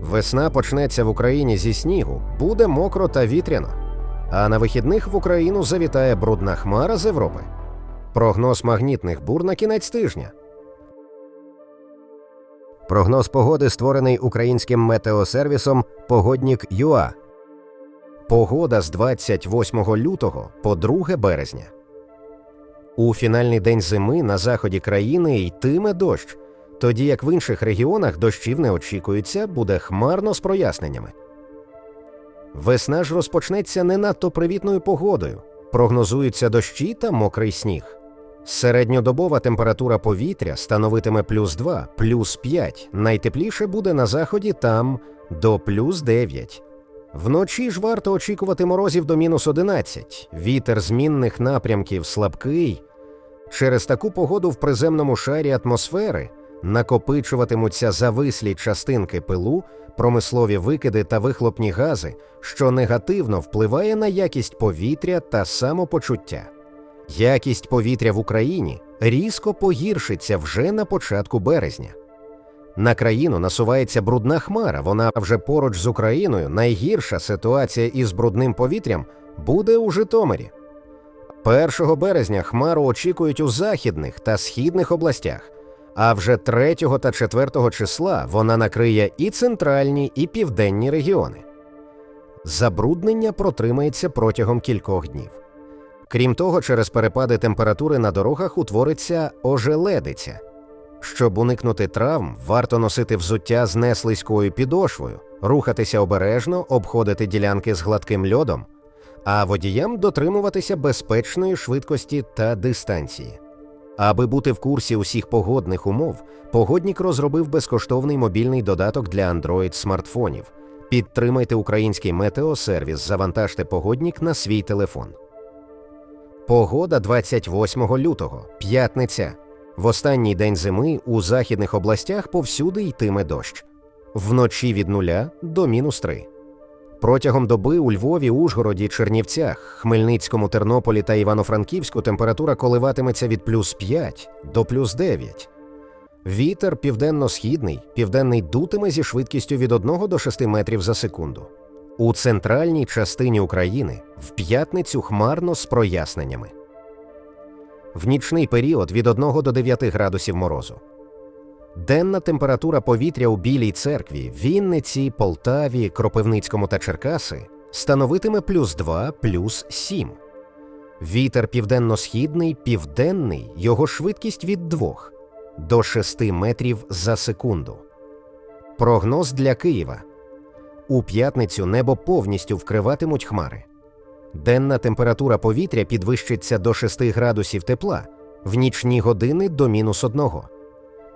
Весна почнеться в Україні зі снігу, буде мокро та вітряно. А на вихідних в Україну завітає брудна хмара з Європи. Прогноз магнітних бур на кінець тижня. Прогноз погоди створений українським метеосервісом Погоднік ЮА. Погода з 28 лютого по 2 березня. У фінальний день зими на заході країни йтиме дощ, тоді як в інших регіонах дощів не очікується, буде хмарно з проясненнями. Весна ж розпочнеться не надто привітною погодою. Прогнозуються дощі та мокрий сніг. Середньодобова температура повітря становитиме плюс 2, плюс 5. Найтепліше буде на заході там до плюс 9. Вночі ж варто очікувати морозів до мінус 11. Вітер змінних напрямків слабкий. Через таку погоду в приземному шарі атмосфери накопичуватимуться завислі частинки пилу, промислові викиди та вихлопні гази, що негативно впливає на якість повітря та самопочуття. Якість повітря в Україні різко погіршиться вже на початку березня. На країну насувається брудна хмара. Вона вже поруч з Україною. Найгірша ситуація із брудним повітрям буде у Житомирі. 1 березня хмару очікують у західних та східних областях, а вже 3 та 4 числа вона накриє і центральні, і південні регіони. Забруднення протримається протягом кількох днів. Крім того, через перепади температури на дорогах утвориться ожеледиця. Щоб уникнути травм, варто носити взуття з неслизькою підошвою, рухатися обережно, обходити ділянки з гладким льодом, а водіям дотримуватися безпечної швидкості та дистанції. Аби бути в курсі усіх погодних умов, погоднік розробив безкоштовний мобільний додаток для Android смартфонів. Підтримайте український метеосервіс, завантажте погоднік на свій телефон. Погода 28 лютого, п'ятниця. В останній день зими у західних областях повсюди йтиме дощ. Вночі від нуля до мінус 3. Протягом доби у Львові, Ужгороді, Чернівцях, Хмельницькому, Тернополі та Івано-Франківську температура коливатиметься від плюс 5 до плюс 9. Вітер південно-східний, південний дутиме зі швидкістю від 1 до 6 метрів за секунду. У центральній частині України в п'ятницю хмарно з проясненнями. В нічний період від 1 до 9 градусів морозу. Денна температура повітря у Білій церкві, Вінниці, Полтаві, Кропивницькому та Черкаси становитиме плюс 2, плюс 7. Вітер південно-східний, південний, його швидкість від 2 до 6 метрів за секунду. Прогноз для Києва. У п'ятницю небо повністю вкриватимуть хмари. Денна температура повітря підвищиться до 6 градусів тепла, в нічні години до мінус 1.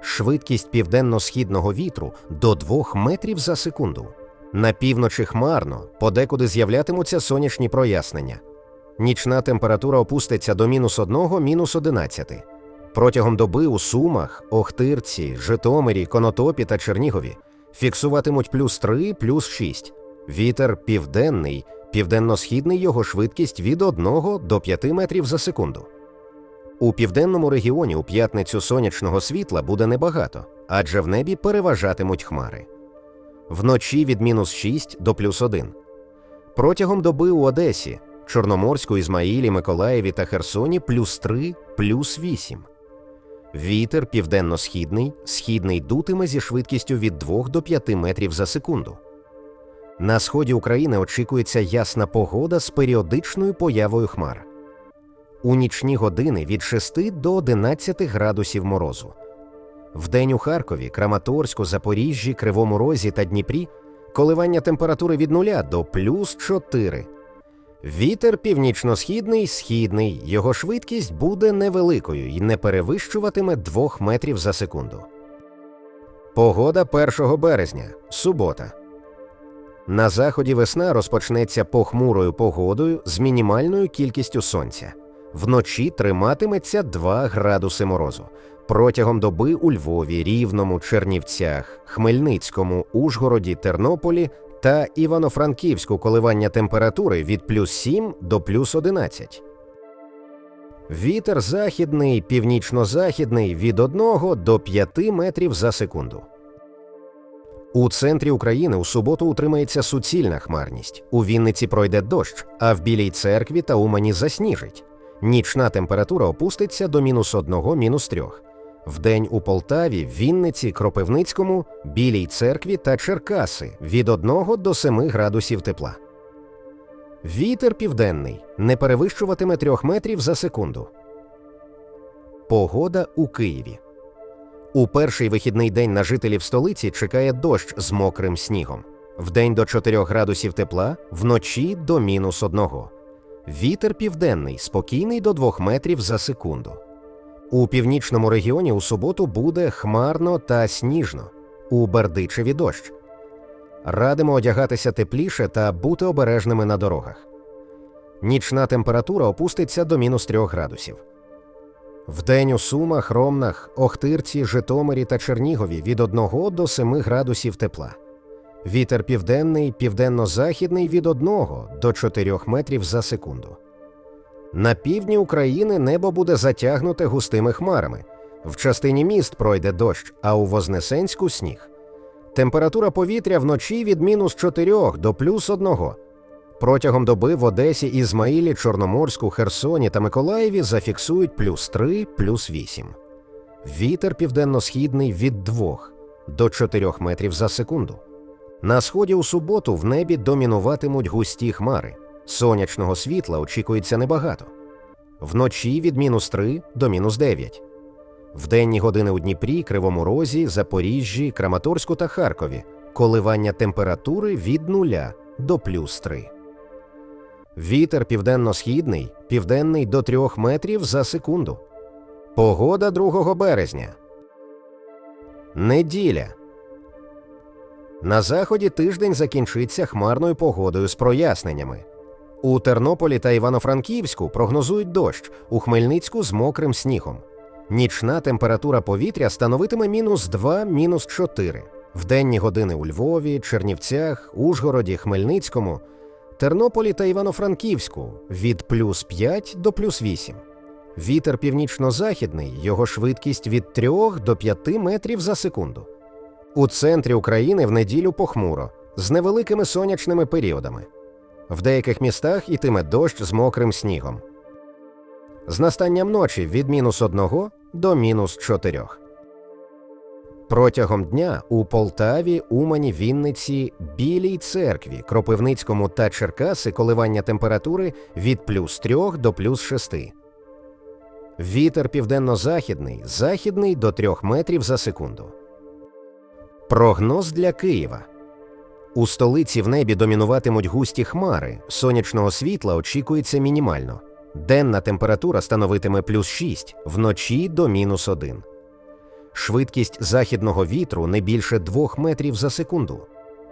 Швидкість південно-східного вітру до 2 метрів за секунду. На півночі хмарно, подекуди з'являтимуться сонячні прояснення. Нічна температура опуститься до мінус 1, мінус 11. Протягом доби у Сумах, Охтирці, Житомирі, Конотопі та Чернігові фіксуватимуть плюс 3, плюс 6. Вітер південний, південно-східний його швидкість від 1 до 5 метрів за секунду. У південному регіоні у п'ятницю сонячного світла буде небагато, адже в небі переважатимуть хмари. Вночі від мінус 6 до плюс 1. Протягом доби у Одесі, Чорноморську, Ізмаїлі, Миколаєві та Херсоні плюс 3, плюс 8. Вітер південно-східний, східний дутиме зі швидкістю від 2 до 5 метрів за секунду. На сході України очікується ясна погода з періодичною появою хмар. У нічні години від 6 до 11 градусів морозу. Вдень у Харкові, Краматорську, Запоріжжі, Кривому Розі та Дніпрі коливання температури від 0 до плюс 4. Вітер північно-східний, східний, його швидкість буде невеликою і не перевищуватиме 2 метрів за секунду. Погода 1 березня, субота. На заході весна розпочнеться похмурою погодою з мінімальною кількістю сонця. Вночі триматиметься 2 градуси морозу. Протягом доби у Львові, Рівному, Чернівцях, Хмельницькому, Ужгороді, Тернополі та Івано-Франківську коливання температури від плюс 7 до плюс 11. Вітер західний, північно-західний від 1 до 5 метрів за секунду. У центрі України у суботу утримається суцільна хмарність. У Вінниці пройде дощ, а в Білій церкві та Умані засніжить. Нічна температура опуститься до мінус одного, мінус трьох. Вдень у Полтаві, Вінниці, Кропивницькому, Білій церкві та Черкаси від 1 до 7 градусів тепла. Вітер південний не перевищуватиме 3 метрів за секунду. Погода у Києві. У перший вихідний день на жителів столиці чекає дощ з мокрим снігом. Вдень до 4 градусів тепла, вночі до мінус 1. Вітер південний, спокійний до 2 метрів за секунду. У північному регіоні у суботу буде хмарно та сніжно. У Бердичеві дощ. Радимо одягатися тепліше та бути обережними на дорогах. Нічна температура опуститься до мінус 3 градусів. Вдень у Сумах, Ромнах, Охтирці, Житомирі та Чернігові від 1 до 7 градусів тепла. Вітер південний, південно-західний від 1 до 4 метрів за секунду. На півдні України небо буде затягнуте густими хмарами. В частині міст пройде дощ, а у Вознесенську сніг. Температура повітря вночі від мінус 4 до плюс 1. Протягом доби в Одесі, Ізмаїлі, Чорноморську, Херсоні та Миколаєві зафіксують плюс 3, плюс 8. Вітер південно-східний від 2 до 4 метрів за секунду. На сході у суботу в небі домінуватимуть густі хмари. Сонячного світла очікується небагато. Вночі від мінус 3 до мінус 9. В денні години у Дніпрі, Кривому Розі, Запоріжжі, Краматорську та Харкові коливання температури від 0 до плюс 3. Вітер південно-східний, південний до 3 метрів за секунду. Погода 2 березня. Неділя. На заході тиждень закінчиться хмарною погодою з проясненнями. У Тернополі та Івано-Франківську прогнозують дощ, у Хмельницьку з мокрим снігом. Нічна температура повітря становитиме мінус 2, мінус 4. В денні години у Львові, Чернівцях, Ужгороді, Хмельницькому, Тернополі та Івано-Франківську від плюс 5 до плюс 8. Вітер північно-західний, його швидкість від 3 до 5 метрів за секунду. У центрі України в неділю похмуро, з невеликими сонячними періодами. В деяких містах ітиме дощ з мокрим снігом. З настанням ночі від мінус 1 до мінус 4. Протягом дня у Полтаві, Умані, Вінниці, Білій церкві, Кропивницькому та Черкаси коливання температури від плюс 3 до плюс 6. Вітер південно-західний, західний до 3 метрів за секунду. Прогноз для Києва. У столиці в небі домінуватимуть густі хмари, сонячного світла очікується мінімально. Денна температура становитиме плюс 6, вночі до мінус 1. Швидкість західного вітру не більше 2 метрів за секунду.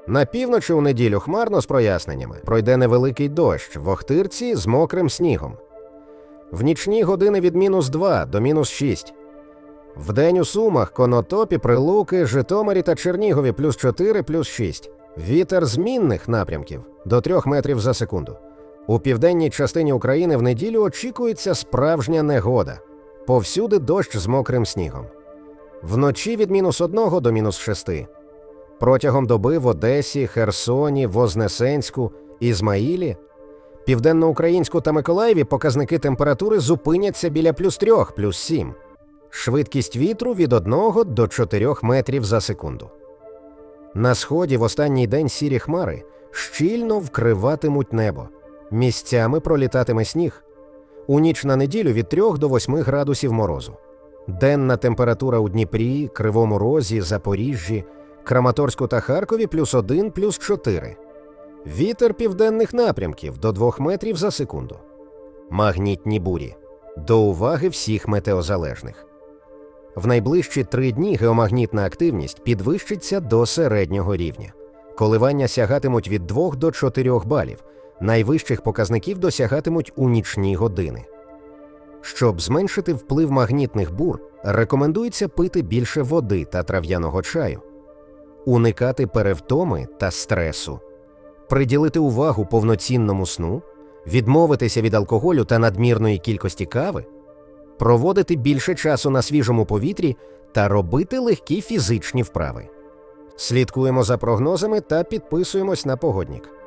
На півночі у неділю хмарно з проясненнями пройде невеликий дощ в Охтирці з мокрим снігом. В нічні години від мінус 2 до мінус 6. Вдень у Сумах, Конотопі, Прилуки, Житомирі та Чернігові плюс 4, плюс 6. Вітер змінних напрямків до 3 метрів за секунду. У південній частині України в неділю очікується справжня негода. Повсюди дощ з мокрим снігом. Вночі від мінус 1 до мінус 6. Протягом доби в Одесі, Херсоні, Вознесенську, Ізмаїлі, Південноукраїнську та Миколаєві показники температури зупиняться біля плюс 3, плюс 7. Швидкість вітру від 1 до 4 метрів за секунду. На сході в останній день сірі хмари щільно вкриватимуть небо. Місцями пролітатиме сніг. У ніч на неділю від 3 до 8 градусів морозу. Денна температура у Дніпрі, Кривому Розі, Запоріжжі, Краматорську та Харкові плюс 1, плюс 4. Вітер південних напрямків до 2 метрів за секунду. Магнітні бурі. До уваги всіх метеозалежних. В найближчі три дні геомагнітна активність підвищиться до середнього рівня. Коливання сягатимуть від 2 до 4 балів. Найвищих показників досягатимуть у нічні години. Щоб зменшити вплив магнітних бур, рекомендується пити більше води та трав'яного чаю, уникати перевтоми та стресу, приділити увагу повноцінному сну, відмовитися від алкоголю та надмірної кількості кави, проводити більше часу на свіжому повітрі та робити легкі фізичні вправи. Слідкуємо за прогнозами та підписуємось на погоднік.